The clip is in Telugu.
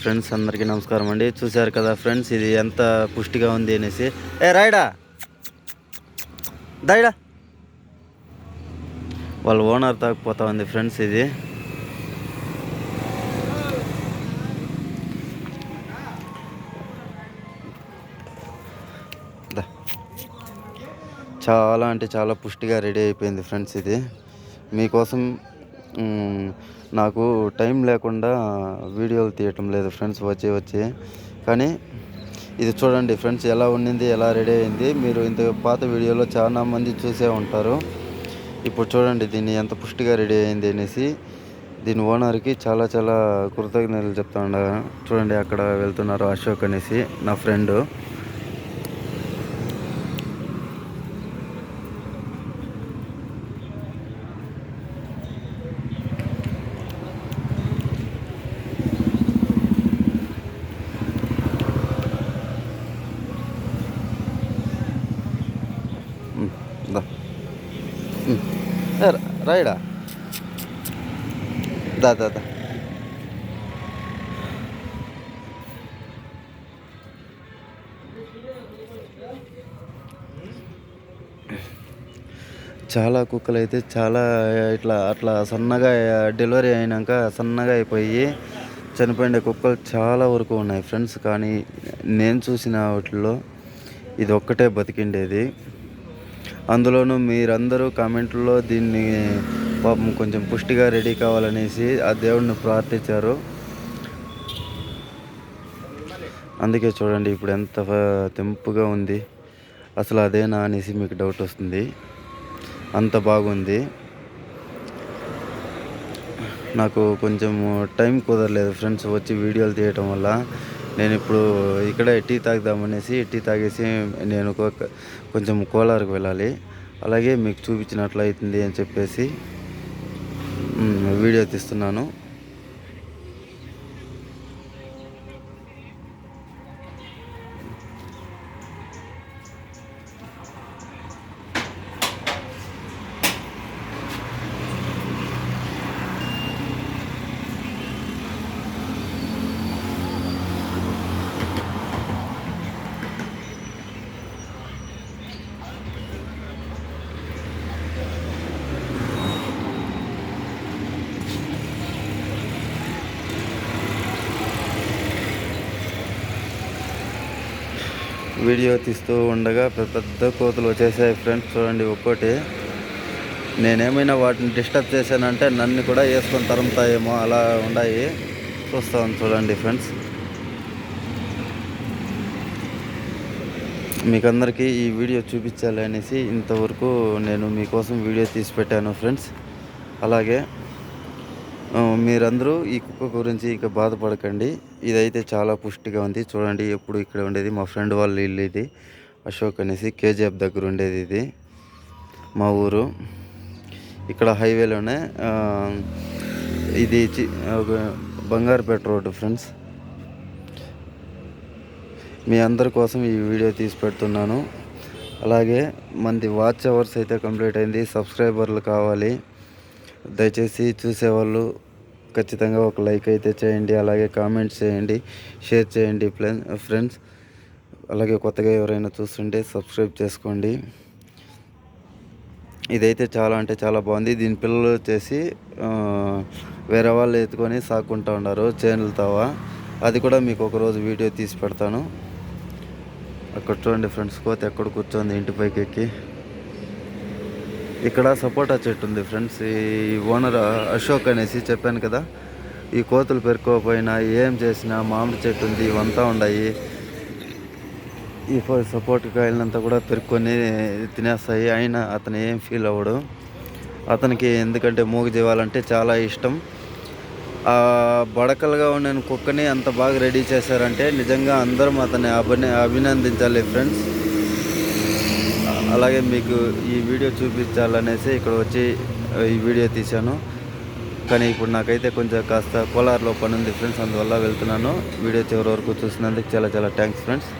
ఫ్రెండ్స్ అందరికీ నమస్కారం అండి. చూశారు కదా ఫ్రెండ్స్ ఇది ఎంత పుష్టిగా ఉంది అనేసి. ఏ రాయడా! దాయిడా! వాళ్ళ ఓనర్ తాకపోతా ఉంది ఫ్రెండ్స్ ఇది. చాలా అంటే చాలా పుష్టిగా రెడీ అయిపోయింది ఫ్రెండ్స్ ఇది. మీకోసం నాకు టైం లేకుండా వీడియోలు తీయటం లేదు ఫ్రెండ్స్ వచ్చి వచ్చి. కానీ ఇది చూడండి ఫ్రెండ్స్ ఎలా ఉండింది ఎలా రెడీ అయింది. మీరు ఇంత పాత వీడియోలో చాలా మంది చూసే ఉంటారు. ఇప్పుడు చూడండి దీన్ని ఎంత పుష్టిగా రెడీ అయింది అనేసి. దీని ఓనర్కి చాలా చాలా కృతజ్ఞతలు చెప్తా చూడండి అక్కడ వెళ్తున్నారు అశోక్ అనేసి నా ఫ్రెండ్. ఏ, రాయడా? దా దా దా. చాలా కుక్కలు అయితే చాలా ఇట్లా అట్లా సన్నగా డెలివరీ అయినాక సన్నగా అయిపోయి చనిపోయిన కుక్కలు చాలా వరకు ఉన్నాయి ఫ్రెండ్స్. కానీ నేను చూసిన వాటిలో ఇది ఒక్కటే బతికిండేది. అందులోనూ మీరందరూ కామెంట్లో దీన్ని పాపం కొంచెం పుష్టిగా రెడీ కావాలనేసి ఆ దేవుడిని ప్రార్థించారు. అందుకే చూడండి ఇప్పుడు ఎంత తెంపుగా ఉంది. అసలు అదేనా అనేసి మీకు డౌట్ వస్తుంది. అంత బాగుంది. నాకు కొంచెం టైం కుదరలేదు ఫ్రెండ్స్ వచ్చి వీడియోలు తీయటం వల్ల. నేను ఇప్పుడు ఇక్కడ టీ తాగుదామనేసి టీ తాగేసి నేను కొంచెం కోలార్కి వెళ్ళాలి. అలాగే మీకు చూపించినట్లు అవుతుంది అని చెప్పేసి వీడియో తీస్తున్నాను. వీడియో తీస్తూ ఉండగా పెద్ద పెద్ద కోతులు వచ్చేసాయి ఫ్రెండ్స్. చూడండి ఒక్కోటి. నేనేమైనా వాటిని డిస్టర్బ్ చేశానంటే నన్ను కూడా వేసుకొని తరుముతాయేమో అలా ఉన్నాయి. చూస్తాను చూడండి ఫ్రెండ్స్. మీకందరికీ ఈ వీడియో చూపించాలి అనేసి ఇంతవరకు నేను మీకోసం వీడియో తీసి పెట్టాను ఫ్రెండ్స్. అలాగే మీరందరూ ఈ కుక్క గురించి ఇక బాధపడకండి. ఇదైతే చాలా పుష్టిగా ఉంది. చూడండి ఎప్పుడు ఇక్కడ ఉండేది? మా ఫ్రెండ్ వాళ్ళ ఇల్లు ఇది. అశోక్ అనేసి కేజీఎఫ్ దగ్గర ఉండేది ఇది. మా ఊరు. ఇక్కడ హైవేలోనే ఇది చి- ఒక బంగారుపేట రోడ్డు ఫ్రెండ్స్. మీ అందరి కోసం ఈ వీడియో తీసి పెడుతున్నాను. అలాగే మంది వాచ్ అవర్స్ అయితే కంప్లీట్ అయింది. సబ్స్క్రైబర్లు కావాలి. దయచేసి చూసేవాళ్ళు ఖచ్చితంగా ఒక లైక్ అయితే చేయండి అలాగే కామెంట్స్ చేయండి షేర్ చేయండి ఫ్రెండ్స్. అలాగే కొత్తగా ఎవరైనా చూస్తుంటే సబ్స్క్రైబ్ చేసుకోండి. ఇదైతే చాలా అంటే చాలా బాగుంది. దీని పిల్లలు వచ్చేసి వేరే వాళ్ళు ఎత్తుకొని సాక్కుంటూ ఉన్నారు చేనులతావా అది కూడా మీకు ఒకరోజు వీడియో తీసి పెడతాను. అక్కడ చూడండి ఫ్రెండ్స్ కోత ఎక్కడ కూర్చోంది ఇంటి పైకి ఎక్కి ఇక్కడ సపోటా చెట్టు ఉంది ఫ్రెండ్స్. ఈ ఓనర్ అశోక్ అనేసి చెప్పాను కదా. ఈ కోతులు పెరుకోకపోయినా ఏం చేసినా మామిడి చెట్టు ఉంది ఇవంతా ఉన్నాయి. ఈ సపోర్ట్ సపోటా కాయలంతా కూడా పెరుక్కొని తినేస్తాయి. అయినా అతను ఏం ఫీల్ అవ్వడు. అతనికి ఎందుకంటే మూగ జీవాలంటే చాలా ఇష్టం. ఆ బడకలుగా ఉన్న కుక్కని అంత బాగా రెడీ చేశారంటే నిజంగా అందరం అతన్ని అభిన అభినందించాలి ఫ్రెండ్స్. అలాగే మీకు ఈ వీడియో చూపించాలనేసి ఇక్కడ వచ్చి ఈ వీడియో తీశాను. కానీ ఇప్పుడు నాకైతే కొంచెం కాస్త కోలార్లో పని ఉంది ఫ్రెండ్స్ అందువల్ల వెళ్తున్నాను. వీడియో చివరి వరకు చూసినందుకు చాలా చాలా థ్యాంక్స్ ఫ్రెండ్స్.